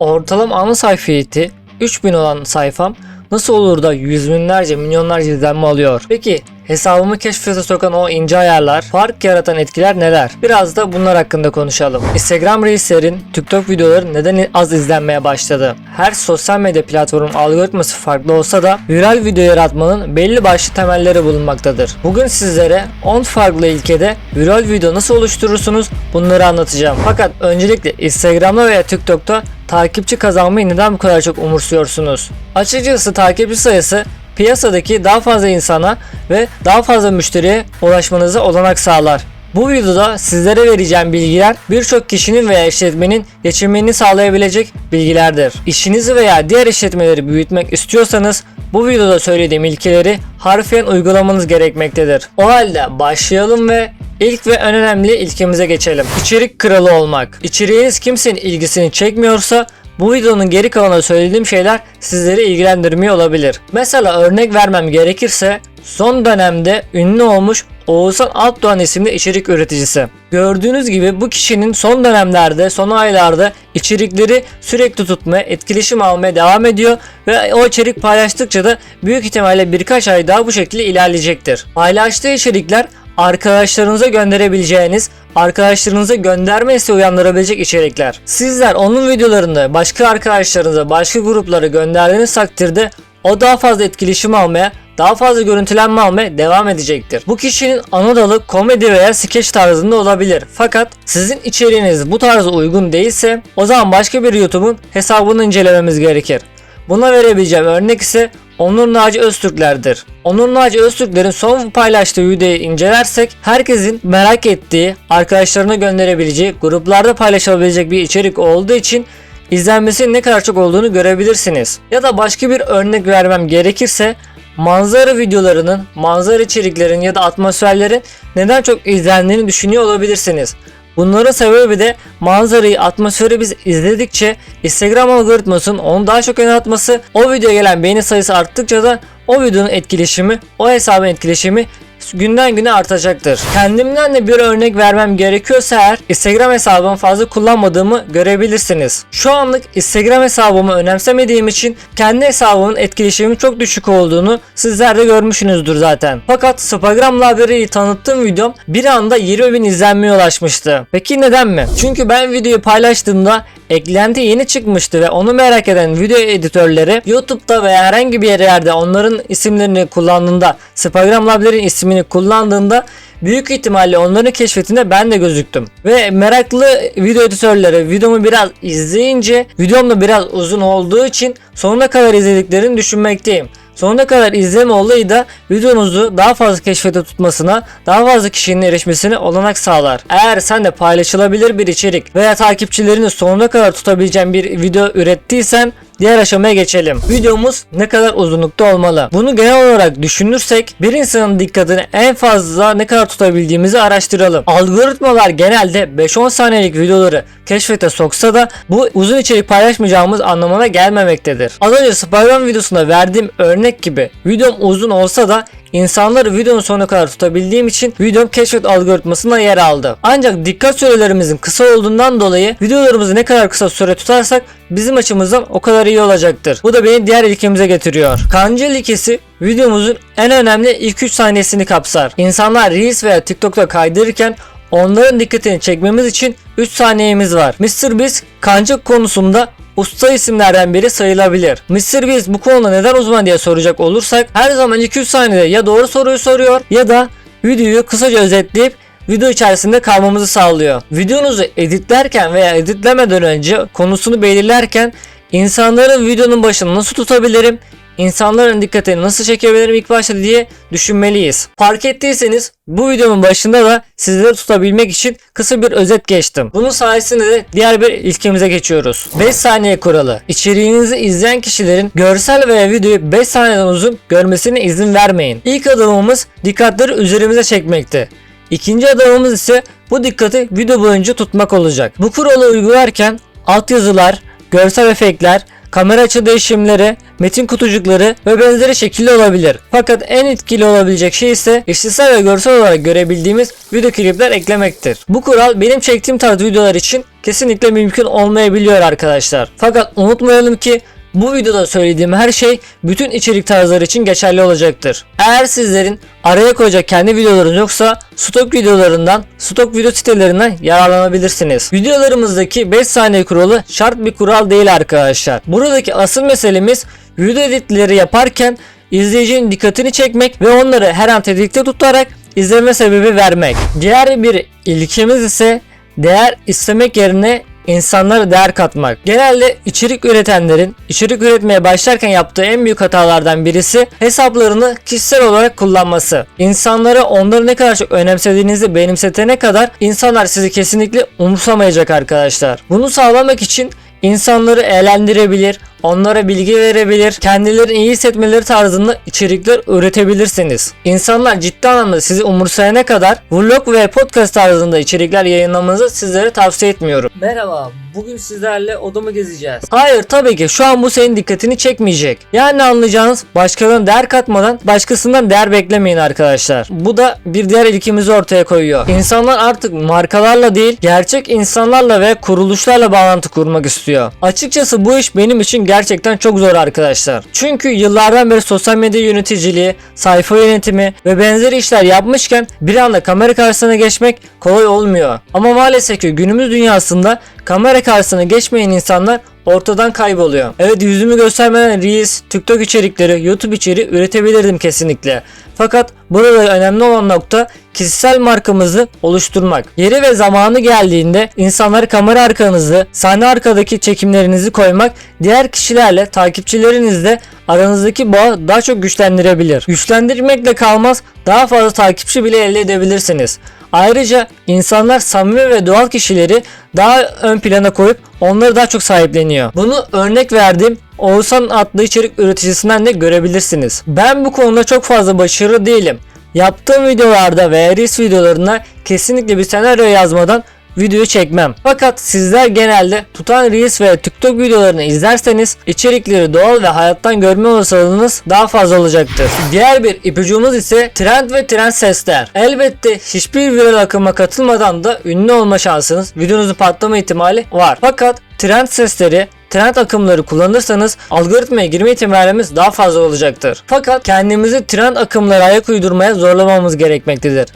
Ortalama ana sayfa hiti 3000 olan sayfam nasıl olur da yüz binlerce milyonlarca izlenme alıyor? Peki hesabımı keşfete sokan o ince ayarlar, fark yaratan etkiler neler? Biraz da bunlar hakkında konuşalım. Instagram Reels'lerin, TikTok videoları neden az izlenmeye başladı? Her sosyal medya platformunun algoritması farklı olsa da viral video yaratmanın belli başlı temelleri bulunmaktadır. Bugün sizlere 10 farklı ilkede viral video nasıl oluşturursunuz bunları anlatacağım. Fakat öncelikle Instagram'da veya TikTok'ta takipçi kazanmayı neden bu kadar çok umursuyorsunuz? Açıkçası takipçi sayısı piyasadaki daha fazla insana ve daha fazla müşteriye ulaşmanıza olanak sağlar. Bu videoda sizlere vereceğim bilgiler birçok kişinin veya işletmenin geçirmeni sağlayabilecek bilgilerdir. İşinizi veya diğer işletmeleri büyütmek istiyorsanız bu videoda söylediğim ilkeleri harfiyen uygulamanız gerekmektedir. O halde başlayalım ve ilk ve en önemli ilkemize geçelim. İçerik kralı olmak. İçeriğiniz kimsenin ilgisini çekmiyorsa bu videonun geri kalanında söylediğim şeyler sizleri ilgilendirmiyor olabilir. Mesela örnek vermem gerekirse son dönemde ünlü olmuş Oğuzhan Altdoğan isimli içerik üreticisi. Gördüğünüz gibi bu kişinin son dönemlerde, son aylarda içerikleri sürekli tutmaya, etkileşim almaya devam ediyor ve o içerik paylaştıkça da büyük ihtimalle birkaç ay daha bu şekilde ilerleyecektir. Paylaştığı içerikler arkadaşlarınıza gönderebileceğiniz, arkadaşlarınıza gönderme isteği uyandırabilecek içerikler. Sizler onun videolarını başka arkadaşlarınıza, başka gruplara gönderdiğiniz takdirde o daha fazla etkileşim almaya, daha fazla görüntülenme almaya devam edecektir. Bu kişinin ana dalı komedi veya skeç tarzında olabilir. Fakat sizin içeriğiniz bu tarza uygun değilse o zaman başka bir YouTube'un hesabını incelememiz gerekir. Buna verebileceğim örnek ise Onur Naci Öztürkler'dir. Onur Naci Öztürkler'in son paylaştığı videoyu incelersek herkesin merak ettiği, arkadaşlarına gönderebileceği, gruplarda paylaşılabilecek bir içerik olduğu için izlenmesinin ne kadar çok olduğunu görebilirsiniz. Ya da başka bir örnek vermem gerekirse manzara videolarının, manzara içeriklerin ya da atmosferlerin neden çok izlendiğini düşünüyor olabilirsiniz. Bunların sebebi de manzarayı, atmosferi biz izledikçe Instagram algoritmasının onu daha çok öne atması, o videoya gelen beğeni sayısı arttıkça da o videonun etkileşimi, o hesabın etkileşimi günden güne artacaktır. Kendimden de bir örnek vermem gerekiyorsa eğer Instagram hesabımı fazla kullanmadığımı görebilirsiniz. Şu anlık Instagram hesabımı önemsemediğim için kendi hesabımın etkileşimimin çok düşük olduğunu sizler de görmüşsünüzdür zaten. Fakat Instagram Library'yi tanıttığım videom bir anda 20 bin izlenmeye ulaşmıştı. Peki neden mi? Çünkü ben videoyu paylaştığımda eklenti yeni çıkmıştı ve onu merak eden video editörleri YouTube'da veya herhangi bir yerde onların isimlerini kullandığında Instagram Library'nin ismini kullandığında büyük ihtimalle onların keşfetinde ben de gözüktüm. Ve meraklı video editörleri videomu biraz izleyince videom da biraz uzun olduğu için sonuna kadar izlediklerini düşünmekteyim. Sonuna kadar izleme olayı da videonuzu daha fazla keşfete tutmasına, daha fazla kişinin erişmesine olanak sağlar. Eğer sen de paylaşılabilir bir içerik veya takipçilerini sonuna kadar tutabileceğin bir video ürettiysen Diğer aşamaya geçelim. Videomuz ne kadar uzunlukta olmalı? Bunu genel olarak düşünürsek bir insanın dikkatini en fazla ne kadar tutabildiğimizi araştıralım. Algoritmalar genelde 5-10 saniyelik videoları keşfete soksa da bu uzun içerik paylaşmayacağımız anlamına gelmemektedir. Az önce Spider-Man videosunda verdiğim örnek gibi videom uzun olsa da İnsanları videonun sonuna kadar tutabildiğim için videom keşfet algoritmasında yer aldı. Ancak dikkat sürelerimizin kısa olduğundan dolayı videolarımızı ne kadar kısa süre tutarsak bizim açımızdan o kadar iyi olacaktır. Bu da beni diğer ilkemize getiriyor. Kancel ilkesi videomuzun en önemli ilk 3 saniyesini kapsar. İnsanlar Reels veya TikTok'ta kaydırırken onların dikkatini çekmemiz için 3 saniyemiz var. MrBeast kancık konusunda usta isimlerden biri sayılabilir. MrBeast bu konuda neden uzman diye soracak olursak her zaman 2-3 saniyede ya doğru soruyu soruyor ya da videoyu kısaca özetleyip video içerisinde kalmamızı sağlıyor. Videonuzu editlerken veya editlemeden önce konusunu belirlerken insanların videonun başını nasıl tutabilirim? İnsanların dikkatini nasıl çekebilirim ilk başta diye düşünmeliyiz. Fark ettiyseniz bu videomun başında da sizleri tutabilmek için kısa bir özet geçtim. Bunun sayesinde de diğer bir ilkemize geçiyoruz. 5 saniye kuralı. İçeriğinizi izleyen kişilerin görsel veya videoyu 5 saniyeden uzun görmesine izin vermeyin. İlk adımımız dikkatleri üzerimize çekmekti. İkinci adımımız ise bu dikkati video boyunca tutmak olacak. Bu kuralı uygularken altyazılar, görsel efektler, kamera açı değişimleri, metin kutucukları ve benzeri şekilde olabilir. Fakat en etkili olabilecek şey ise işitsel ve görsel olarak görebildiğimiz video klipler eklemektir. Bu kural benim çektiğim tarz videolar için kesinlikle mümkün olmayabiliyor arkadaşlar. Fakat unutmayalım ki bu videoda söylediğim her şey bütün içerik tarzları için geçerli olacaktır. Eğer sizlerin araya koyacak kendi videolarınız yoksa stok videolarından, stok video sitelerinden yararlanabilirsiniz. Videolarımızdaki 5 saniye kuralı şart bir kural değil arkadaşlar. Buradaki asıl meselemiz video editleri yaparken izleyicinin dikkatini çekmek ve onları her an tetikte tutarak izleme sebebi vermek. Diğer bir ilkemiz ise değer istemek yerine insanlara değer katmak. Genelde içerik üretenlerin içerik üretmeye başlarken yaptığı en büyük hatalardan birisi hesaplarını kişisel olarak kullanması. İnsanlara onları ne kadar çok önemsediğinizi benimsetene kadar insanlar sizi kesinlikle umursamayacak arkadaşlar. Bunu sağlamak için insanları eğlendirebilir, onlara bilgi verebilir, kendilerini iyi hissetmeleri tarzında içerikler üretebilirsiniz. İnsanlar ciddi anlamda sizi umursayana kadar vlog ve podcast tarzında içerikler yayınlamanızı sizlere tavsiye etmiyorum. Merhaba, bugün sizlerle odamı gezeceğiz. Hayır tabii ki şu an bu senin dikkatini çekmeyecek. Yani anlayacağınız başkalarına değer katmadan başkasından değer beklemeyin arkadaşlar. Bu da bir diğer ilkemizi ortaya koyuyor. İnsanlar artık markalarla değil gerçek insanlarla ve kuruluşlarla bağlantı kurmak istiyor. Açıkçası bu iş benim için gerçekten çok zor arkadaşlar. Çünkü yıllardan beri sosyal medya yöneticiliği, sayfa yönetimi ve benzeri işler yapmışken bir anda kamera karşısına geçmek kolay olmuyor. Ama maalesef ki günümüz dünyasında kamera karşısına geçmeyen insanlar ortadan kayboluyor. Evet yüzümü göstermeden Reels, TikTok içerikleri, YouTube içeriği üretebilirdim kesinlikle. Fakat burada önemli olan nokta kişisel markamızı oluşturmak. Yeri ve zamanı geldiğinde insanları kamera arkanızı, sahne arkadaki çekimlerinizi koymak diğer kişilerle, takipçilerinizle aranızdaki bağı daha çok güçlendirebilir. Güçlendirmekle kalmaz, daha fazla takipçi bile elde edebilirsiniz. Ayrıca insanlar samimi ve doğal kişileri daha ön plana koyup onları daha çok sahipleniyor. Bunu örnek verdiğim Oğuzhan adlı içerik üreticisinden de görebilirsiniz. Ben bu konuda çok fazla başarılı değilim. Yaptığım videolarda ve Reels videolarına kesinlikle bir senaryo yazmadan video çekmem. Fakat sizler genelde tutan Reels ve TikTok videolarını izlerseniz içerikleri doğal ve hayattan görme olasılığınız daha fazla olacaktır. Diğer bir ipucumuz ise trend ve trend sesler. Elbette hiçbir viral akıma katılmadan da ünlü olma şansınız, videonuzun patlama ihtimali var. Fakat trend sesleri trend akımları kullanırsanız algoritmaya girme ihtimalimiz daha fazla olacaktır. Fakat kendimizi trend akımlara ayak uydurmaya zorlamamız gerekmektedir.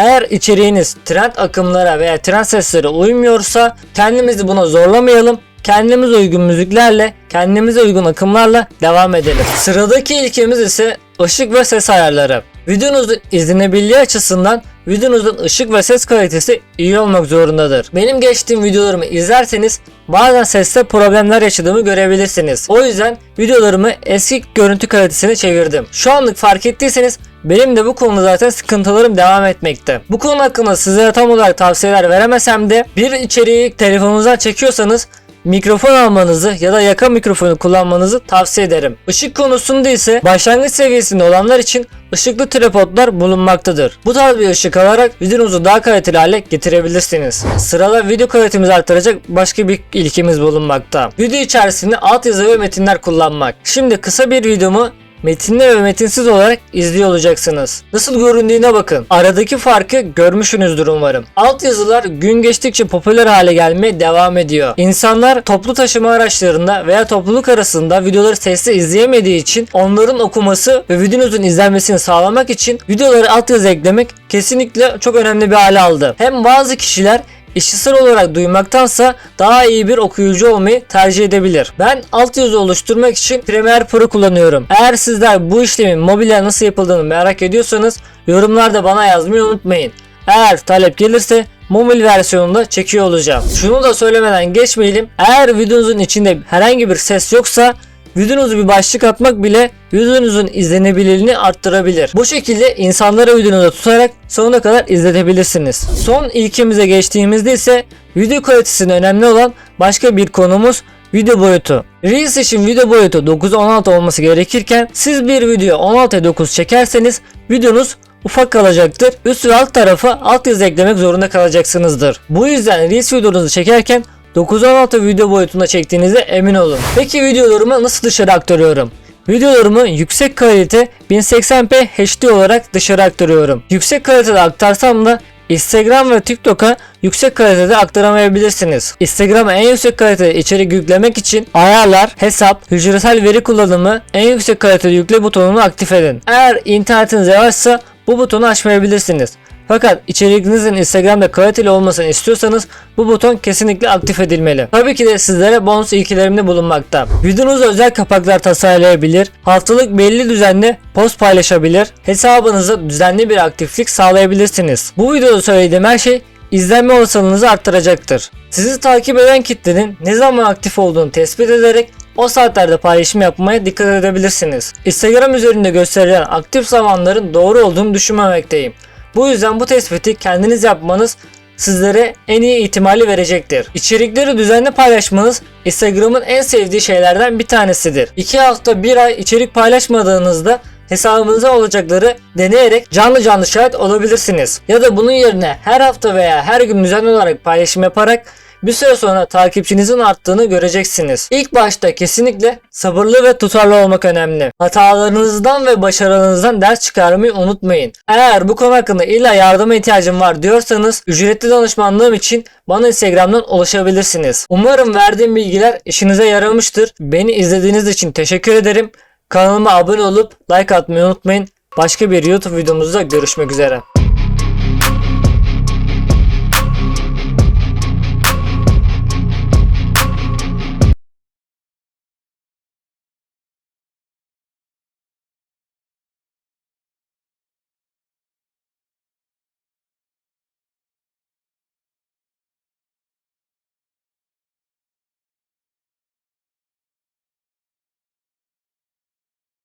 Eğer içeriğiniz trend akımlara veya trend seslere uymuyorsa kendimizi buna zorlamayalım. Kendimize uygun müziklerle, kendimize uygun akımlarla devam edelim. Sıradaki ilkemiz ise ışık ve ses ayarları. Videonuzun izlenebilirliği açısından videonuzun ışık ve ses kalitesi iyi olmak zorundadır. Benim geçtiğim videolarımı izlerseniz bazen seste problemler yaşadığımı görebilirsiniz. O yüzden videolarımı eski görüntü kalitesine çevirdim. Şu anlık fark ettiyseniz benim de bu konuda zaten sıkıntılarım devam etmekte. Bu konu hakkında sizlere tam olarak tavsiyeler veremesem de bir içeriği telefonunuzdan çekiyorsanız mikrofon almanızı ya da yaka mikrofonu kullanmanızı tavsiye ederim. Işık konusunda ise başlangıç seviyesinde olanlar için ışıklı tripodlar bulunmaktadır. Bu tarz bir ışık alarak videonuzu daha kaliteli hale getirebilirsiniz. Sırada video kalitemizi artıracak başka bir ilkemiz bulunmakta. Video içerisinde altyazı ve metinler kullanmak. Şimdi kısa bir videomu metinli ve metinsiz olarak izliyor olacaksınız. Nasıl göründüğüne bakın. Aradaki farkı görmüşsünüzdür umarım. Alt yazılar gün geçtikçe popüler hale gelmeye devam ediyor. İnsanlar toplu taşıma araçlarında veya topluluk arasında videoları sesli izleyemediği için onların okuması ve videonuzun izlenmesini sağlamak için videoları alt yazı eklemek kesinlikle çok önemli bir hale aldı. Hem bazı kişiler işitsel olarak duymaktansa daha iyi bir okuyucu olmayı tercih edebilir. Ben altyazı oluşturmak için Premiere Pro kullanıyorum. Eğer sizler bu işlemin mobile nasıl yapıldığını merak ediyorsanız yorumlarda bana yazmayı unutmayın. Eğer talep gelirse mobil versiyonunda çekiyor olacağım. Şunu da söylemeden geçmeyelim. Eğer videonuzun içinde herhangi bir ses yoksa videonuzu bir başlık atmak bile videonuzun izlenebilirliğini arttırabilir. Bu şekilde insanlara videonuzu tutarak sonuna kadar izletebilirsiniz. Son ilkemize geçtiğimizde ise video kalitesinin önemli olan başka bir konumuz video boyutu. Reels için video boyutu 9-16 olması gerekirken siz bir video 16'ya 9 çekerseniz videonuz ufak kalacaktır. Üst ve alt tarafa alt yazı eklemek zorunda kalacaksınızdır. Bu yüzden Reels videonuzu çekerken 916 video boyutunda çektiğinize emin olun. Peki videolarımı nasıl dışarı aktarıyorum? Videolarımı yüksek kalite 1080p HD olarak dışarı aktarıyorum. Yüksek kalitede aktarsam da Instagram ve TikTok'a yüksek kalitede aktaramayabilirsiniz. Instagram'a en yüksek kalitede içerik yüklemek için ayarlar, hesap, hücresel veri kullanımı, en yüksek kalitede yükle butonunu aktif edin. Eğer internetiniz yavaşsa bu butonu açmayabilirsiniz. Fakat içeriğinizin Instagram'da kaliteli olmasını istiyorsanız bu buton kesinlikle aktif edilmeli. Tabii ki de sizlere bonus ilkilerimde bulunmakta. Videonuza özel kapaklar tasarlayabilir, haftalık belli düzenli post paylaşabilir, hesabınıza düzenli bir aktiflik sağlayabilirsiniz. Bu videoda söylediğim her şey izlenme olasılığınızı arttıracaktır. Sizi takip eden kitlenin ne zaman aktif olduğunu tespit ederek o saatlerde paylaşım yapmaya dikkat edebilirsiniz. Instagram üzerinde gösterilen aktif zamanların doğru olduğunu düşünmemekteyim. Bu yüzden bu tespiti kendiniz yapmanız sizlere en iyi ihtimali verecektir. İçerikleri düzenli paylaşmanız Instagram'ın en sevdiği şeylerden bir tanesidir. 2 hafta 1 ay içerik paylaşmadığınızda hesabınıza olacakları deneyerek canlı canlı şahit olabilirsiniz. Ya da bunun yerine her hafta veya her gün düzenli olarak paylaşım yaparak bir süre sonra takipçinizin arttığını göreceksiniz. İlk başta kesinlikle sabırlı ve tutarlı olmak önemli. Hatalarınızdan ve başarılarınızdan ders çıkarmayı unutmayın. Eğer bu konu hakkında illa yardıma ihtiyacım var diyorsanız ücretli danışmanlığım için bana Instagram'dan ulaşabilirsiniz. Umarım verdiğim bilgiler işinize yaramıştır. Beni izlediğiniz için teşekkür ederim. Kanalıma abone olup like atmayı unutmayın. Başka bir YouTube videomuzda görüşmek üzere.